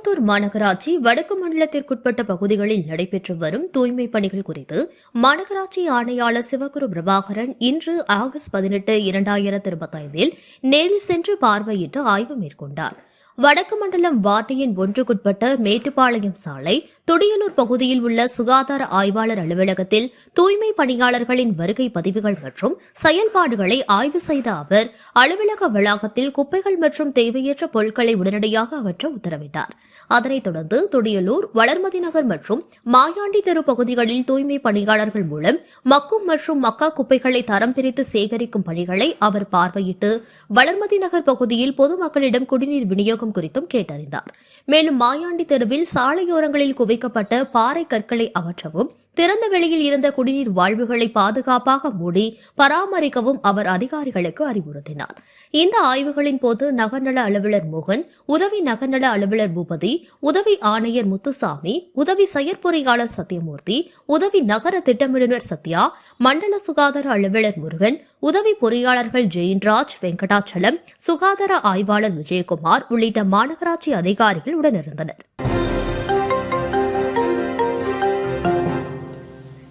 கோயம்புத்தூர் மாநகராட்சி வடக்கு மண்டலத்திற்குட்பட்ட பகுதிகளில் நடைபெற்று வரும் தூய்மை பணிகள் குறித்து மாநகராட்சி ஆணையாளர் சிவகுரு பிரபாகரன் இன்று ஆகஸ்ட் பதினெட்டு இரண்டாயிரத்தி இருபத்தைந்தில் நேரில் சென்று பார்வையிட்டு ஆய்வு மேற்கொண்டார். வடக்கு மண்டலம் வார்டியின் ஒன்றுக்குட்பட்ட மேட்டுப்பாளையம் சாலை துடியலூர் பகுதியில் உள்ள சுகாதார ஆய்வாளர் அலுவலகத்தில் தூய்மை பணியாளர்களின் வருகை பதிவுகள் மற்றும் செயல்பாடுகளை ஆய்வு செய்த அவர் அலுவலக வளாகத்தில் குப்பைகள் மற்றும் தேவையற்ற பொருட்களை உடனடியாக அகற்ற உத்தரவிட்டார். அதனைத் தொடர்ந்து துடியலூர் வளர்மதி நகர் மற்றும் மாயாண்டி தெரு பகுதிகளில் தூய்மை பணியாளர்கள் மூலம் மக்கும் மற்றும் மக்கா குப்பைகளை தரம் பிரித்து சேகரிக்கும் பணிகளை அவர் பார்வையிட்டு வளர்மதி நகர் பகுதியில் பொதுமக்களிடம் குடிநீர் விநியோகம் குறித்தும் கேட்டறிந்தார். மேலும் மாயாண்டி தெருவில் சாலையோரங்களில் குவிக்கப்பட்ட பாறை கற்களை அகற்றவும் திறந்த வெளியில் இருந்த குடிநீர் வாழ்வுகளை பாதுகாப்பாக மூடி பராமரிக்கவும் அவர் அதிகாரிகளுக்கு அறிவுறுத்தினார். இந்த ஆய்வுகளின் போது நகர்நல அலுவலர் மோகன் உதவி நகர்நல அலுவலர் பூபதி உதவி ஆணையர் முத்துசாமி உதவி செயற்பொறியாளர் சத்யமூர்த்தி உதவி நகர திட்டமிடுநர் சத்யா மண்டல சுகாதார அலுவலர் முருகன் உதவி பொறியாளர்கள் ஜெயின்ராஜ் வெங்கடாச்சலம் சுகாதார ஆய்வாளர் விஜயகுமார் உள்ளிட்ட மாநகராட்சி அதிகாரிகள் உடனிருந்தனர்.